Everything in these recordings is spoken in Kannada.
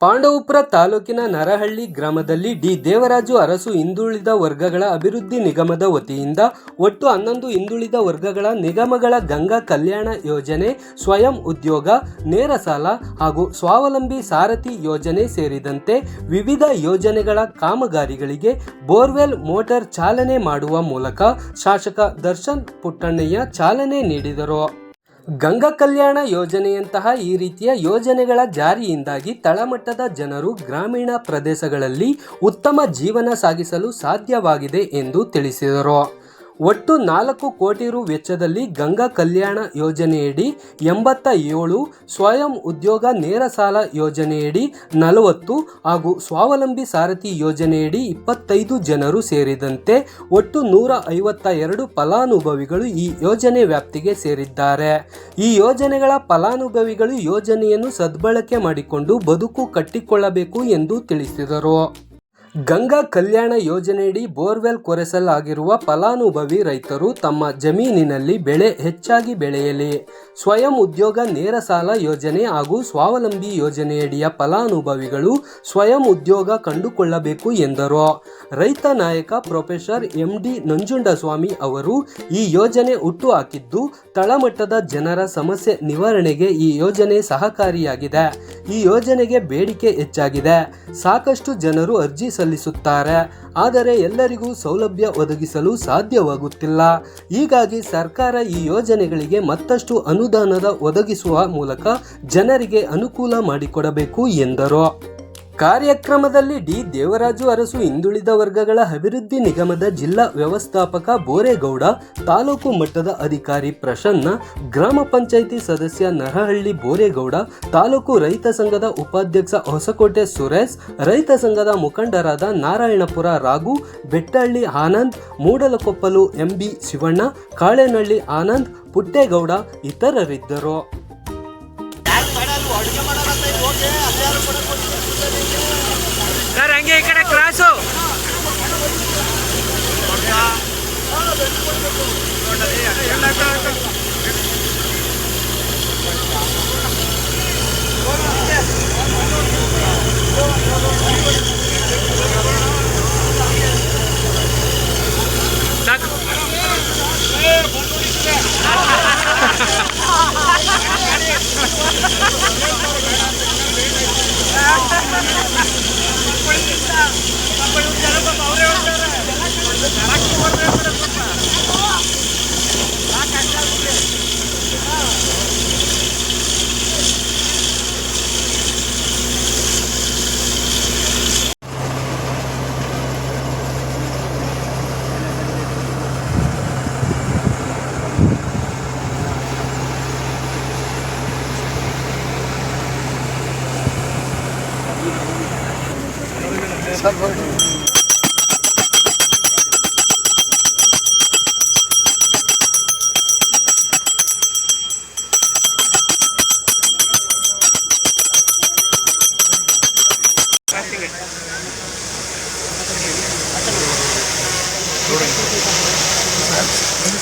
ಪಾಂಡವಪುರ ತಾಲೂಕಿನ ನರಹಳ್ಳಿ ಗ್ರಾಮದಲ್ಲಿ ಡಿ. ದೇವರಾಜು ಅರಸು ಹಿಂದುಳಿದ ವರ್ಗಗಳ ಅಭಿವೃದ್ಧಿ ನಿಗಮದ ವತಿಯಿಂದ ಒಟ್ಟು ಹನ್ನೊಂದು ಹಿಂದುಳಿದ ವರ್ಗಗಳ ನಿಗಮಗಳ ಗಂಗಾ ಕಲ್ಯಾಣ ಯೋಜನೆ, ಸ್ವಯಂ ಉದ್ಯೋಗ, ನೇರ ಸಾಲ ಹಾಗೂ ಸ್ವಾವಲಂಬಿ ಸಾರಥಿ ಯೋಜನೆ ಸೇರಿದಂತೆ ವಿವಿಧ ಯೋಜನೆಗಳ ಕಾಮಗಾರಿಗಳಿಗೆ ಬೋರ್ವೆಲ್ ಮೋಟಾರ್ ಚಾಲನೆ ಮಾಡುವ ಮೂಲಕ ಶಾಸಕ ದರ್ಶನ್ ಪುಟ್ಟಣ್ಣಯ್ಯ ಚಾಲನೆ ನೀಡಿದರು. ಗಂಗಾ ಕಲ್ಯಾಣ ಯೋಜನೆಯಂತಹ ಈ ರೀತಿಯ ಯೋಜನೆಗಳ ಜಾರಿಯಿಂದಾಗಿ ತಳಮಟ್ಟದ ಜನರು ಗ್ರಾಮೀಣ ಪ್ರದೇಶಗಳಲ್ಲಿ ಉತ್ತಮ ಜೀವನ ಸಾಗಿಸಲು ಸಾಧ್ಯವಾಗಿದೆ ಎಂದು ತಿಳಿಸಿದರು. ಒಟ್ಟು ನಾಲ್ಕು ಕೋಟಿ ರು ವೆಚ್ಚದಲ್ಲಿ ಗಂಗಾ ಕಲ್ಯಾಣ ಯೋಜನೆಯಡಿ ಎಂಬತ್ತ ಏಳು ಸ್ವಯಂ ಉದ್ಯೋಗ ನೇರ ಸಾಲ ಯೋಜನೆಯಡಿ ನಲವತ್ತು ಹಾಗೂ ಸ್ವಾವಲಂಬಿ ಸಾರಥಿ ಯೋಜನೆಯಡಿ ಇಪ್ಪತ್ತೈದು ಜನರು ಸೇರಿದಂತೆ ಒಟ್ಟು ನೂರ ಐವತ್ತ ಎರಡು ಫಲಾನುಭವಿಗಳು ಈ ಯೋಜನೆ ವ್ಯಾಪ್ತಿಗೆ ಸೇರಿದ್ದಾರೆ. ಈ ಯೋಜನೆಗಳ ಫಲಾನುಭವಿಗಳು ಯೋಜನೆಯನ್ನು ಸದ್ಬಳಕೆ ಮಾಡಿಕೊಂಡು ಬದುಕು ಕಟ್ಟಿಕೊಳ್ಳಬೇಕು ಎಂದು ತಿಳಿಸಿದರು. ಗಂಗಾ ಕಲ್ಯಾಣ ಯೋಜನೆಯಡಿ ಬೋರ್ವೆಲ್ ಕೊರೆಸಲಾಗಿರುವ ಫಲಾನುಭವಿ ರೈತರು ತಮ್ಮ ಜಮೀನಿನಲ್ಲಿ ಬೆಳೆ ಹೆಚ್ಚಾಗಿ ಬೆಳೆಯಲಿ. ಸ್ವಯಂ ಉದ್ಯೋಗ ನೇರ ಸಾಲ ಯೋಜನೆ ಹಾಗೂ ಸ್ವಾವಲಂಬಿ ಯೋಜನೆಯಡಿಯ ಫಲಾನುಭವಿಗಳು ಸ್ವಯಂ ಉದ್ಯೋಗ ಕಂಡುಕೊಳ್ಳಬೇಕು ಎಂದರು. ರೈತ ನಾಯಕ ಪ್ರೊಫೆಸರ್ ಎಂ ಡಿ ನಂಜುಂಡಸ್ವಾಮಿ ಅವರು ಈ ಯೋಜನೆ ಹುಟ್ಟು ಹಾಕಿದ್ದು ತಳಮಟ್ಟದ ಜನರ ಸಮಸ್ಯೆ ನಿವಾರಣೆಗೆ ಈ ಯೋಜನೆ ಸಹಕಾರಿಯಾಗಿದೆ. ಈ ಯೋಜನೆಗೆ ಬೇಡಿಕೆ ಹೆಚ್ಚಾಗಿದೆ. ಸಾಕಷ್ಟು ಜನರು ಅರ್ಜಿ ಸಲ್ಲಿಸುತ್ತಾರೆ. ಆದರೆ ಎಲ್ಲರಿಗೂ ಸೌಲಭ್ಯ ಒದಗಿಸಲು ಸಾಧ್ಯವಾಗುತ್ತಿಲ್ಲ. ಹೀಗಾಗಿ ಸರ್ಕಾರ ಈ ಯೋಜನೆಗಳಿಗೆ ಮತ್ತಷ್ಟು ಅನುದಾನದ ಒದಗಿಸುವ ಮೂಲಕ ಜನರಿಗೆ ಅನುಕೂಲ ಮಾಡಿಕೊಡಬೇಕು ಎಂದರು. ಕಾರ್ಯಕ್ರಮದಲ್ಲಿ ಡಿ. ದೇವರಾಜು ಅರಸು ಹಿಂದುಳಿದ ವರ್ಗಗಳ ಅಭಿವೃದ್ಧಿ ನಿಗಮದ ಜಿಲ್ಲಾ ವ್ಯವಸ್ಥಾಪಕ ಬೋರೇಗೌಡ, ತಾಲೂಕು ಮಟ್ಟದ ಅಧಿಕಾರಿ ಪ್ರಸನ್ನ, ಗ್ರಾಮ ಪಂಚಾಯಿತಿ ಸದಸ್ಯ ನರಹಳ್ಳಿ ಬೋರೇಗೌಡ, ತಾಲೂಕು ರೈತ ಸಂಘದ ಉಪಾಧ್ಯಕ್ಷ ಹೊಸಕೋಟೆ ಸುರೇಶ್, ರೈತ ಸಂಘದ ಮುಖಂಡರಾದ ನಾರಾಯಣಪುರ ರಾಘು, ಬೆಟ್ಟಹಳ್ಳಿ ಆನಂದ್, ಮೂಡಲಕೊಪ್ಪಲು ಎಂಬಿ ಶಿವಣ್ಣ, ಕಾಳೇನಹಳ್ಳಿ ಆನಂದ್, ಪುಟ್ಟೇಗೌಡ ಇತರರಿದ್ದರು. Так.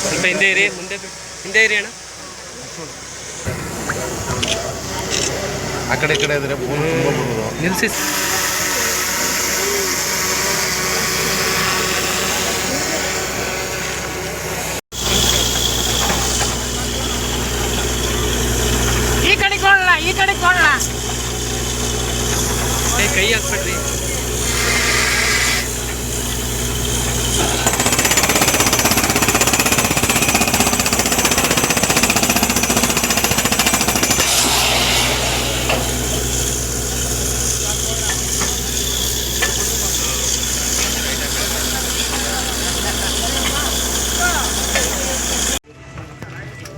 ಸ್ವಲ್ಪ ಹಿಂದೆ ಇರಿ ಮುಂದೆ ಬಿ- ಹಿಂದೆ ಇರಿ ಅಣ್ಣ ಆ ಕಡೆ ಈ ಕಡೆ ಇದ್ರೆ ಫೋನ್ ತುಂಬ ಬಿಡೋದು ನಿಲ್ಸಿ ಕೊಡಲ್ಲ ಈ ಕಡೆ ಕೊಡಲ್ಲ ಏ ಕೈ ಹಾಕ್ಬೇಡ್ರಿ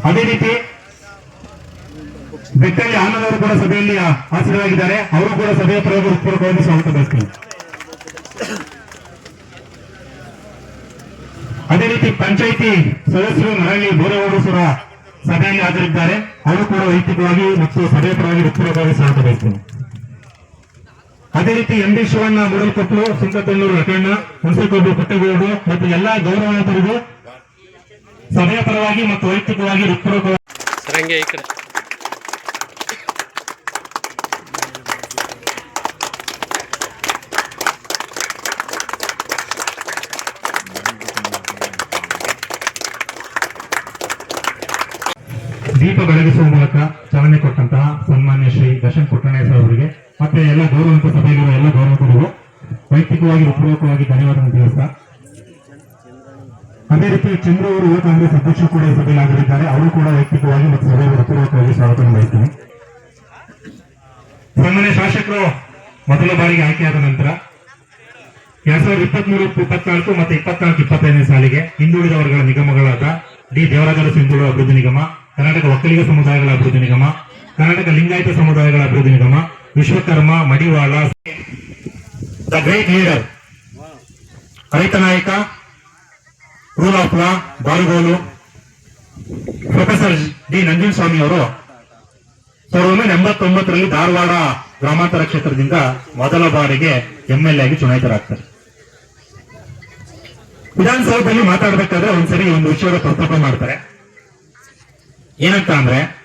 ಅದೇ ರೀತಿ ಬೆಟ್ಟಲ್ಲಿ ಆನಂದ್ ಕೂಡ ಸಭೆಯಲ್ಲಿ ಹಾಜರಾಗಿದ್ದಾರೆ ಅವರು ಕೂಡ ಸಭೆಯ ಪರವಾಗಿ ಪೂರ್ವಕವಾಗಿ ಸ್ವಾಗತ ಬಯಸ್ತೀನಿ ಅದೇ ರೀತಿ ಪಂಚಾಯಿತಿ ಸದಸ್ಯರು ನರಳಿ ಬೋರವರು ಸಹ ಸಭೆಯಲ್ಲಿ ಹಾಜರಿದ್ದಾರೆ. ಅವರು ಕೂಡ ವೈಯಕ್ತಿಕವಾಗಿ ಮತ್ತು ಸಭೆಯ ಪರವಾಗಿ ಉತ್ತರವಾಗಿ ಸ್ವಾಗತ ಬಯಸ್ತೀನಿ ಅದೇ ರೀತಿ ಎಂ ಡಿ ಶಿವಣ್ಣ ಮೂಡಲ್ಕೊಪ್ಪಲು ಸುಂಕತಣ್ಣೂರು ರಕಣ್ಣ ಹುಣಸೆಕೊಬ್ಬು, ಪುಟ್ಟಗೌಡು ಮತ್ತು ಎಲ್ಲಾ ಗೌರವಾಂತರಿಗೂ ಸಭೆಯ ಪರವಾಗಿ ಮತ್ತು ವೈಯಕ್ತಿಕವಾಗಿ ಹೃತ್ಪೂರ್ವಕ ದೀಪ ಬೆಳಗಿಸುವ ಮೂಲಕ ಚಾಲನೆ ಕೊಟ್ಟಂತಹ ಸನ್ಮಾನ್ಯ ಶ್ರೀ ದರ್ಶನ್ ಪುಟ್ಟಣಯ್ಯ ಸರ್ ಅವರಿಗೆ, ಮತ್ತೆ ಎಲ್ಲ ಗೌರವಂತ ಸಭೆಯಲ್ಲಿರುವ ಎಲ್ಲ ಗೌರವಂತರಿಗೂ ವೈಯಕ್ತಿಕವಾಗಿ ಉಪಯೋಗವಾಗಿ ಧನ್ಯವಾದ ತಿಳಿಸ್ತಾ. ಅದೇ ರೀತಿ ಚಂದ್ರ ಅವರು ಯುವ ಕಾಂಗ್ರೆಸ್ ಅಧ್ಯಕ್ಷರು ಕೂಡ ಸಭೆಯಲ್ಲಿ ಅವರು ಕೂಡ ವೈಯಕ್ತಿಕವಾಗಿ ಮತ್ತು ಸಭೆಯಲ್ಲಿ ಉಪಯೋಗವಾಗಿ ಸ್ವಾಗತ ಬಯಸ್ತೀನಿ ಸನ್ಮಾನ್ಯ ಶಾಸಕರು, ಮೊದಲ ಬಾರಿಗೆ ಆಯ್ಕೆಯಾದ ನಂತರ ಎರಡ್ ಸಾವಿರದ ಇಪ್ಪತ್ಮೂರು, ಇಪ್ಪತ್ನಾಲ್ಕು ಮತ್ತೆ ಇಪ್ಪತ್ನಾಲ್ಕು, ಇಪ್ಪತ್ತೈದನೇ ಸಾಲಿಗೆ ಹಿಂದುಳಿದ ವರ್ಗಗಳ ನಿಗಮಗಳಾದ ಡಿ. ದೇವರಾಜರ ಸಿಂಧುಳು ಅಭಿವೃದ್ಧಿ ನಿಗಮ ಕರ್ನಾಟಕ ಒಕ್ಕಲಿಗ ಸಮುದಾಯಗಳ ಅಭಿವೃದ್ಧಿ ನಿಗಮ, ಕರ್ನಾಟಕ ಲಿಂಗಾಯತ ಸಮುದಾಯಗಳ ಅಭಿವೃದ್ಧಿ ನಿಗಮ, Vishwakarma, Madivala, the great leader, ರೈತ ನಾಯಕ, rule of law professor D Nanjanaswamy ಅವರು ಸಾವಿರದ ಒಂಬೈನೂರ ಎಂಬತ್ತೊಂಬತ್ತರಲ್ಲಿ ಧಾರವಾಡ ಗ್ರಾಮಾಂತರ ಕ್ಷೇತ್ರದಿಂದ ಮೊದಲ ಬಾರಿಗೆ ಎಂಎಲ್ಎ ಆಗಿ ಚುನಾಯಿತರಾಗ್ತಾರೆ. ವಿಧಾನಸೌಧದಲ್ಲಿ ಮಾತಾಡಬೇಕಾದ್ರೆ ಒಂದ್ಸರಿ ಒಂದು ವಿಷಯದ ಪ್ರಸ್ತಾಪ ಮಾಡ್ತಾರೆ. ಏನಂತ ಅಂದ್ರೆ,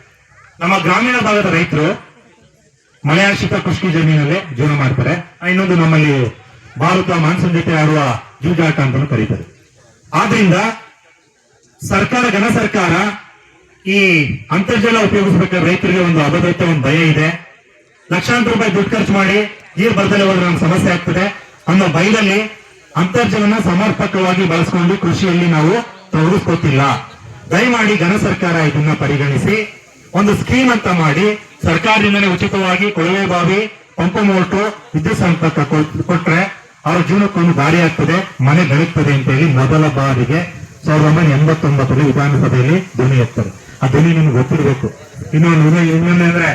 ನಮ್ಮ ಗ್ರಾಮೀಣ ಭಾಗದ ರೈತರು ಮಳೆಯಾಶ್ರಿತ ಕೃಷಿ ಜಮೀನಲ್ಲಿ ಜೀವನ ಮಾಡ್ತಾರೆ. ಇನ್ನೊಂದು ನಮ್ಮಲ್ಲಿ ಭಾರತ ಮಾನ್ಸೂನ್ ಜೊತೆ ಆಡುವ ಜೂಜಾಟ ಅಂತ ಕರೀತಾರೆ. ಆದ್ರಿಂದ ಸರ್ಕಾರ, ಘನ ಸರ್ಕಾರ ಈ ಅಂತರ್ಜಲ ಉಪಯೋಗಿಸಬೇಕಾದ್ರೆ ರೈತರಿಗೆ ಒಂದು ಅಭದ್ರತೆ ಒಂದು ಭಯ ಇದೆ. ಲಕ್ಷಾಂತರ ರೂಪಾಯಿ ದುಡ್ಡು ಖರ್ಚು ಮಾಡಿ ನೀರು ಬರ್ದಲೆ ಹೋದ್ರೆ ನಮ್ಗೆ ಸಮಸ್ಯೆ ಆಗ್ತದೆ ಅನ್ನೋ ಭಯದಲ್ಲಿ ಅಂತರ್ಜಲನ ಸಮರ್ಪಕವಾಗಿ ಬಳಸ್ಕೊಂಡು ಕೃಷಿಯಲ್ಲಿ ನಾವು ತೊಡಗಿಸ್ಕೊತಿಲ್ಲ. ದಯಮಾಡಿ ಘನ ಸರ್ಕಾರ ಇದನ್ನ ಪರಿಗಣಿಸಿ, ಒಂದು ಸ್ಕೀಮ್ ಅಂತ ಮಾಡಿ ಸರ್ಕಾರದಿಂದಲೇ ಉಚಿತವಾಗಿ ಕೊಳವೆ ಬಾವಿ, ಪಂಪ ಮೋಟು ವಿದ್ಯುತ್ ಸಂಪರ್ಕ ಕೊಟ್- ಕೊಟ್ರೆ ಅವರ ಜೀವನಕ್ಕೊಂದು ದಾರಿ ಆಗ್ತದೆ, ಮನೆ ಬೆಳಗ್ತದೆ ಅಂತ ಹೇಳಿ ಮೊದಲ ಬಾರಿಗೆ ಸಾವಿರದ ಒಂಬೈನೂರ ಎಂಬತ್ತೊಂಬತ್ತರಲ್ಲಿ ವಿಧಾನಸಭೆಯಲ್ಲಿ ಧ್ವನಿ ಎತ್ತಾರೆ. ಆ ಧ್ವನಿ ನಿಮ್ಗೆ ಗೊತ್ತಿರಬೇಕು. ಇನ್ನೊಂದು ಇನ್ನೊಂದು ಅಂದ್ರೆ,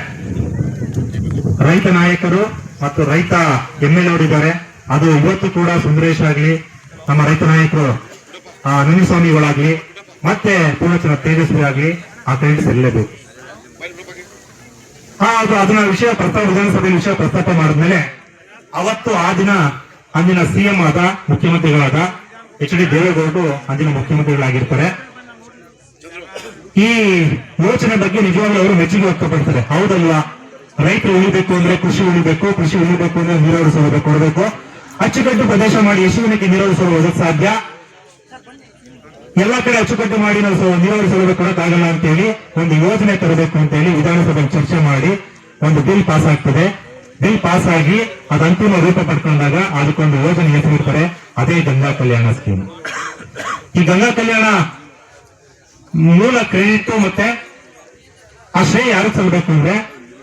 ರೈತ ನಾಯಕರು ಮತ್ತು ರೈತ ಎಂ ಎಲ್ ಅವರಿದ್ದಾರೆ ಅದು ಇವತ್ತು ಕೂಡ ಸುಂದರೇಶ್ ಆಗ್ಲಿ, ನಮ್ಮ ರೈತ ನಾಯಕರು, ಆ ನಂಜಸ್ವಾಮಿಗಳಾಗ್ಲಿ ಮತ್ತೆ ಪೂರ್ವಚನ ತೇಜಸ್ವಿ ಆಗಲಿ, ಆ ಕ್ರೆಡಿಟ್ಸ್ ಇರಲೇಬೇಕು. ಹಾ ಅದು ಅದನ್ನ ವಿಷಯ ಪ್ರಸ್ತಾಪ, ವಿಧಾನಸಭೆಯಲ್ಲಿ ವಿಷಯ ಪ್ರಸ್ತಾಪ ಮಾಡಿದ್ಮೇಲೆ ಅವತ್ತು ಆ ದಿನ ಅಂದಿನ ಸಿಎಂ ಆದ ಮುಖ್ಯಮಂತ್ರಿಗಳಾದ ಎಚ್ ಡಿ ದೇವೇಗೌಡರು ಅಂದಿನ ಮುಖ್ಯಮಂತ್ರಿಗಳಾಗಿರ್ತಾರೆ. ಈ ಯೋಚನೆ ಬಗ್ಗೆ ನಿಜವಾಗ್ಲೂ ಅವರು ಮೆಚ್ಚುಗೆ ವ್ಯಕ್ತಪಡ್ತಾರೆ ಹೌದಲ್ವಾ? ರೈತರು ಉಳಿಬೇಕು ಅಂದ್ರೆ ಕೃಷಿ ಉಳಿಬೇಕು ಕೃಷಿ ಉಳಿಬೇಕು ಅಂದ್ರೆ ನೀರಾವರಿ ಸೌಲಭ್ಯ ಕೊಡಬೇಕು. ಅಚ್ಚುಕಟ್ಟು ಪ್ರದೇಶ ಮಾಡಿ ಎಷ್ಟು ನೀರಾವರಿ ಸೌಲಭ್ಯ ಸಾಧ್ಯ. ಎಲ್ಲ ಕಡೆ ಅಚ್ಚುಕಟ್ಟು ಮಾಡಿ ನಾವು ನೀರಾವರಿ ಸೌಲಭ್ಯ ಕೊಡಕ್ಕಾಗಲ್ಲ ಅಂತ ಹೇಳಿ ಒಂದು ಯೋಜನೆ ತರಬೇಕು ಅಂತ ಹೇಳಿ ವಿಧಾನಸಭೆ ಚರ್ಚೆ ಮಾಡಿ ಒಂದು ಬಿಲ್ ಪಾಸ್ ಆಗ್ತದೆ ಬಿಲ್ ಪಾಸ್ ಆಗಿ ಅದು ಅಂತಿಮ ರೂಪ ಪಡ್ಕೊಂಡಾಗ ಅದಕ್ಕೊಂದು ಯೋಜನೆ ಹೆಸರಿರ್ತಾರೆ ಅದೇ ಗಂಗಾ ಕಲ್ಯಾಣ ಸ್ಕೀಮ್. ಈ ಗಂಗಾ ಕಲ್ಯಾಣ ಮೂಲ ಕ್ರೆಡಿಟ್ ಮತ್ತೆ ಆ ಶ್ರೇಯ ಯಾರು ಸಲ್ಲಬೇಕು ಅಂದ್ರೆ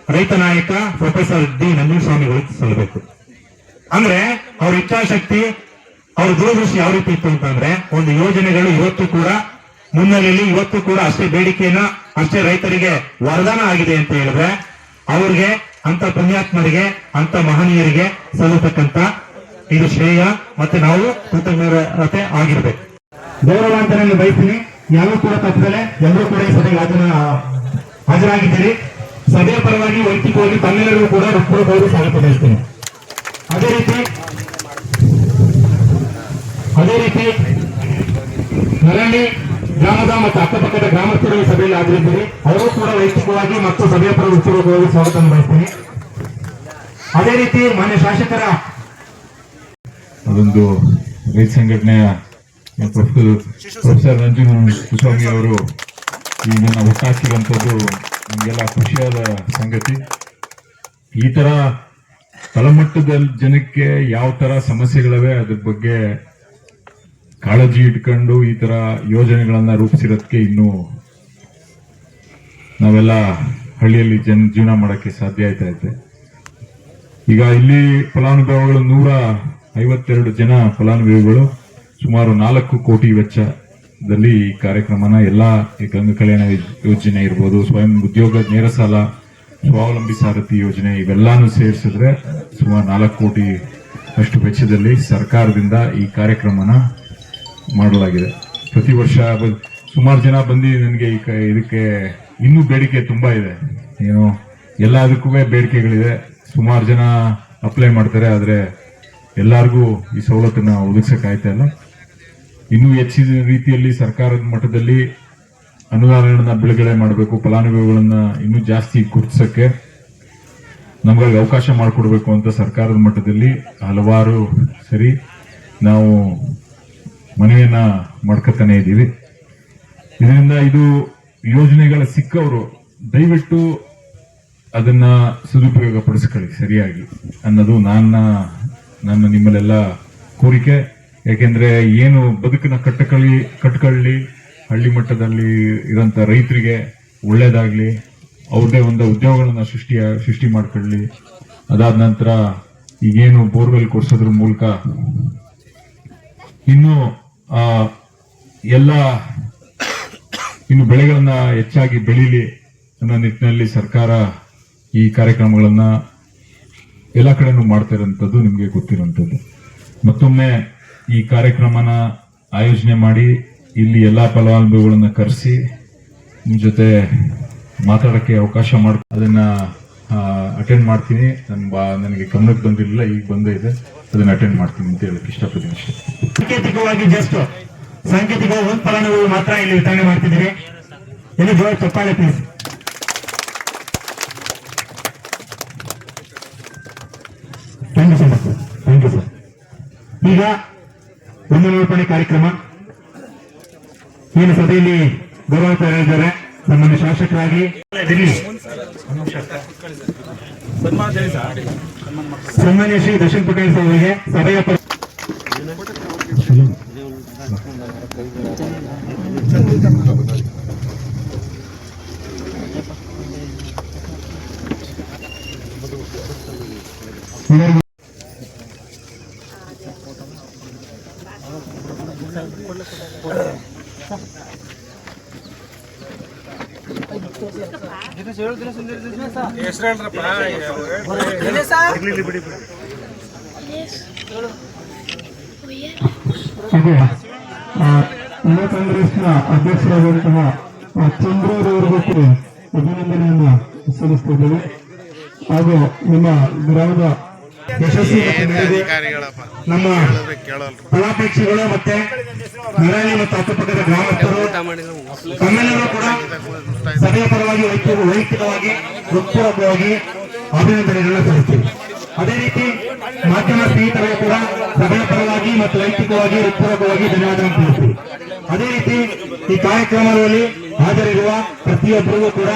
ರೈತ ನಾಯಕ ಪ್ರೊಫೆಸರ್ ಡಿ ನಂಜನಸ್ವಾಮಿಗಳಿಗೆ ಸಲ್ಲಬೇಕು ಅಂದ್ರೆ ಅವ್ರ ಇಚ್ಛಾಶಕ್ತಿ ಅವ್ರ ದೂರದೃಷ್ಟಿ ಯಾವ ರೀತಿ ಇತ್ತು ಅಂತಂದ್ರೆ, ಒಂದು ಯೋಜನೆಗಳು ಇವತ್ತು ಕೂಡ, ಮುನ್ನೆಲೆಯಲ್ಲಿ ಇವತ್ತು ಕೂಡ ಅಷ್ಟೇ ಬೇಡಿಕೆಯನ್ನ, ಅಷ್ಟೇ ರೈತರಿಗೆ ವರದಾನ ಆಗಿದೆ ಅಂತ ಹೇಳಿದ್ರೆ, ಅವ್ರಿಗೆ ಅಂತ ಪುಣ್ಯಾತ್ಮರಿಗೆ ಅಂತ ಮಹನೀಯರಿಗೆ ಸಲ್ಲತಕ್ಕಂತ ಇದು ಶ್ರೇಯ ಮತ್ತೆ ನಾವು ಕೃತಜ್ಞತೆ ಆಗಿರ್ಬೇಕು. ಗೌರವ ಅಂತ ನಾನು ಬಯಸ್ತೀನಿ. ಯಾರು ಕೂಡ ತಪ್ಪದಲ್ಲೇ, ಎಲ್ಲರೂ ಕೂಡ ಈ ಸಭೆಗೆ ಹಾಜರ, ಹಾಜರಾಗಿದ್ದೀರಿ. ಸಭೆಯ ಪರವಾಗಿ ವೈಯಕ್ತಿಕವಾಗಿ ತಮ್ಮೆಲ್ಲರಿಗೂ ಕೂಡ ಸ್ವಾಗತ ಬಯಸ್ತೀನಿ ಅದೇ ರೀತಿ ಅದೇ ರೀತಿ ನರಳ್ಳಿ ಗ್ರಾಮದ ಮತ್ತು ಅಕ್ಕಪಕ್ಕದ ಗ್ರಾಮಸ್ಥರು ಸಭೆಯಲ್ಲಿ ಹಾಜರಿದ್ದೀರಿ. ಅವರು ಕೂಡ ವೈಯಕ್ತಿಕವಾಗಿ ಮತ್ತು ಸಭೆಯ ಪರ ಹೃತ್ಪೂರ್ವಕವಾಗಿ ಸ್ವಾಗತ ಬಯಸ್ತೀನಿ. ಅದೇ ರೀತಿ ಮಾನ್ಯ ಶಾಸಕರ ಅದೊಂದು ರೈತ ಸಂಘಟನೆಯ ಪ್ರೊಫೆಸರ್ ನಂಜುನ ಕುಸ್ವಾಮಿ ಅವರು ಈ ನನ್ನ ಒಟ್ಟಾಕಿರುವಂಥದ್ದು ನಮಗೆಲ್ಲ ಖುಷಿಯಾದ ಸಂಗತಿ. ಈ ತರ ತಳಮಟ್ಟದಲ್ಲಿ ಜನಕ್ಕೆ ಯಾವ ತರ ಸಮಸ್ಯೆಗಳಿವೆ ಅದ್ರ ಬಗ್ಗೆ ಕಾಳಜಿ ಇಟ್ಕೊಂಡು ಈ ಥರ ಯೋಜನೆಗಳನ್ನು ರೂಪಿಸಿರೋದಕ್ಕೆ ಇನ್ನೂ ನಾವೆಲ್ಲ ಹಳ್ಳಿಯಲ್ಲಿ ಜನ ಜೀವನ ಮಾಡೋಕ್ಕೆ ಸಾಧ್ಯ ಆಯ್ತಾ ಇದೆ ಈಗ ಇಲ್ಲಿ ಫಲಾನುಭವಿಗಳು ನೂರ ಐವತ್ತೆರಡು ಜನ ಫಲಾನುಭವಿಗಳು ಸುಮಾರು ನಾಲ್ಕು ಕೋಟಿ ವೆಚ್ಚದಲ್ಲಿ ಈ ಕಾರ್ಯಕ್ರಮನ ಎಲ್ಲ ಗಂಗಾ ಕಲ್ಯಾಣ ಯೋಜನೆ ಇರ್ಬೋದು, ಸ್ವಯಂ ಉದ್ಯೋಗ ನೇರ ಸಾಲ ಸ್ವಾವಲಂಬಿ ಸಾರಥಿ ಯೋಜನೆ ಇವೆಲ್ಲಾನು ಸೇರಿಸಿದ್ರೆ ಸುಮಾರು ನಾಲ್ಕು ಕೋಟಿ ಅಷ್ಟು ವೆಚ್ಚದಲ್ಲಿ ಸರ್ಕಾರದಿಂದ ಈ ಕಾರ್ಯಕ್ರಮನ ಮಾಡಲಾಗಿದೆ. ಪ್ರತಿ ವರ್ಷ ಸುಮಾರು ಜನ ಬಂದು ನನಗೆ ಈ ಇದಕ್ಕೆ ಇನ್ನೂ ಬೇಡಿಕೆ ತುಂಬ ಇದೆ. ಏನು, ಎಲ್ಲದಕ್ಕೂ ಬೇಡಿಕೆಗಳಿದೆ. ಸುಮಾರು ಜನ ಅಪ್ಲೈ ಮಾಡ್ತಾರೆ, ಆದರೆ ಎಲ್ಲರಿಗೂ ಈ ಸವಲತ್ತನ್ನು ಒದಗಿಸೋಕ್ಕಾಯ್ತಾ ಇಲ್ಲ. ಇನ್ನೂ ಹೆಚ್ಚಿನ ರೀತಿಯಲ್ಲಿ ಸರ್ಕಾರದ ಮಟ್ಟದಲ್ಲಿ ಅನುದಾನಗಳನ್ನ ಬಿಡುಗಡೆ ಮಾಡಬೇಕು, ಫಲಾನುಭವಿಗಳನ್ನ ಇನ್ನೂ ಜಾಸ್ತಿ ಗುರುತಿಸೋಕ್ಕೆ ನಮ್ಗಳಿಗೆ ಅವಕಾಶ ಮಾಡಿಕೊಡ್ಬೇಕು ಅಂತ ಸರ್ಕಾರದ ಮಟ್ಟದಲ್ಲಿ ಹಲವಾರು ಸರಿ ನಾವು ಮನವಿಯನ್ನ ಮಾಡ್ಕೊತಾನೆ ಇದ್ದೀವಿ. ಇದರಿಂದ ಇದು ಯೋಜನೆಗಳ ಸಿಕ್ಕವರು ದಯವಿಟ್ಟು ಅದನ್ನ ಸದುಪಯೋಗ ಪಡಿಸ್ಕೊಳ್ಳಿ ಸರಿಯಾಗಿ ಅನ್ನೋದು ನನ್ನ ನನ್ನ ನಿಮ್ಮಲ್ಲೆಲ್ಲ ಕೋರಿಕೆ. ಯಾಕೆಂದ್ರೆ ಏನು ಬದುಕನ್ನ ಕಟ್ಟಕೊಳ್ಳಿ ಕಟ್ಕೊಳ್ಳಿ, ಹಳ್ಳಿ ಮಟ್ಟದಲ್ಲಿ ಇರೋಂಥ ರೈತರಿಗೆ ಒಳ್ಳೇದಾಗ್ಲಿ ಅವ್ರದೇ ಒಂದು ಉದ್ಯೋಗಗಳನ್ನ ಸೃಷ್ಟಿಯ ಸೃಷ್ಟಿ ಮಾಡ್ಕೊಳ್ಳಿ. ಅದಾದ ನಂತರ ಈಗೇನು ಬೋರ್ವೆಲ್ ಕೊಡ್ಸೋದ್ರ ಮೂಲಕ ಇನ್ನು ಎಲ್ಲ ಇನ್ನು ಬೆಳೆಗಳನ್ನ ಹೆಚ್ಚಾಗಿ ಬೆಳೀಲಿ ಅನ್ನೋ ನಿಟ್ಟಿನಲ್ಲಿ ಸರ್ಕಾರ ಈ ಕಾರ್ಯಕ್ರಮಗಳನ್ನ ಎಲ್ಲ ಕಡೆನೂ ಮಾಡ್ತಾ ನಿಮಗೆ ಗೊತ್ತಿರುವಂಥದ್ದು ಮತ್ತೊಮ್ಮೆ ಈ ಕಾರ್ಯಕ್ರಮನ ಆಯೋಜನೆ ಮಾಡಿ ಇಲ್ಲಿ ಎಲ್ಲಾ ಫಲಾನುಭವಿಗಳನ್ನ ಕರೆಸಿ ನಿಮ್ಮ ಜೊತೆ ಮಾತಾಡಕ್ಕೆ ಅವಕಾಶ ಮಾಡ್ ಅದನ್ನ ಅಟೆಂಡ್ ಮಾಡ್ತೀನಿ. ನನ್ನ ಬಾ- ನನಗೆ ಗಮನಕ್ಕೆ ಬಂದಿರಲಿಲ್ಲ, ಈಗ ಬಂದೇ ಇದೆ. ಅದನ್ನ ಅಟೆಂಡ್ ಮಾಡ್ತೀನಿ ಅಂತ ಹೇಳಕ್ ಇಷ್ಟಪಡ್ತೀನಿ ಸಾಂಕೇತಿಕವಾಗಿ ಜಸ್ಟ್ ಸಾಂಕೇತಿಕ ಒಂದು ಫಲಾನುಭವಿ ಮಾತ್ರ ಇಲ್ಲಿ ವಿತರಣೆ ಮಾಡ್ತಿದ್ದೀವಿ. ಇಲ್ಲಿ ಜೋರ್ ಚಪ್ಪಾಳೆ please thank you sir thank you sir ಈಗ ಒಂದು ನಿರೂಪಣೆ ಕಾರ್ಯಕ್ರಮ. ಏನು ಸಭೆಯಲ್ಲಿ ಗೌರವ ಇದ್ದಾರೆ ನಮ್ಮನ್ನು ಶಾಸಕರಾಗಿ. ದಿಲ್ಲಿ ಸನ್ಮಾನ್ಯ ಶ್ರೀ ದರ್ಶನ್ ಪಟೇಲ್ ಸರ್ ಅವರಿಗೆ ಸಭೆಯ ಯುವ ಕಾಂಗ್ರೆಸ್ನ ಅಧ್ಯಕ್ಷರಾದಂತಹ ಚಂದ್ರರವರಿಗೂ ಅಭಿನಂದನೆಯನ್ನು ಸಲ್ಲಿಸ್ತಿದ್ದೇವೆ ಹಾಗೂ ನಿಮ್ಮ ಗ್ರಾಮದ ಯಶಸ್ವಿ ಅಧಿಕಾರಿಗಳಪ್ಪ? ನಮ್ಮ ಕಲಾಪಕ್ಷಿಗಳು ಫಲಾಪೇಕ್ಷಿಗಳು ಮತ್ತೆ ನರಾಳಿ ಮತ್ತು ಅಕ್ಕಪಕ್ಕದ ಗ್ರಾಮಸ್ಥರು ತಮ್ಮೆಲ್ಲರೂ ಕೂಡ ಸಭೆಯ ಪರವಾಗಿ ವೈಯಕ್ತಿಕ ವೈಯಕ್ತಿಕವಾಗಿ ಹೃತ್ಪೂರ್ವಕವಾಗಿ ಅಭಿನಂದನೆಗಳನ್ನ ಸಲ್ಲಿಸ್ತೀವಿ. ಅದೇ ರೀತಿ ಮಾಧ್ಯಮ ಸ್ನೇಹಿತರು ಕೂಡ ಸಭೆಯ ಪರವಾಗಿ ಮತ್ತು ವೈಯಕ್ತಿಕವಾಗಿ ಹೃತ್ಪೂರ್ವಕವಾಗಿ ಧನ್ಯವಾದಗಳನ್ನು ತಿಳಿಸ್ತೀವಿ. ಅದೇ ರೀತಿ ಈ ಕಾರ್ಯಕ್ರಮದಲ್ಲಿ ಹಾಜರಿರುವ ಪ್ರತಿಯೊಬ್ಬರಿಗೂ ಕೂಡ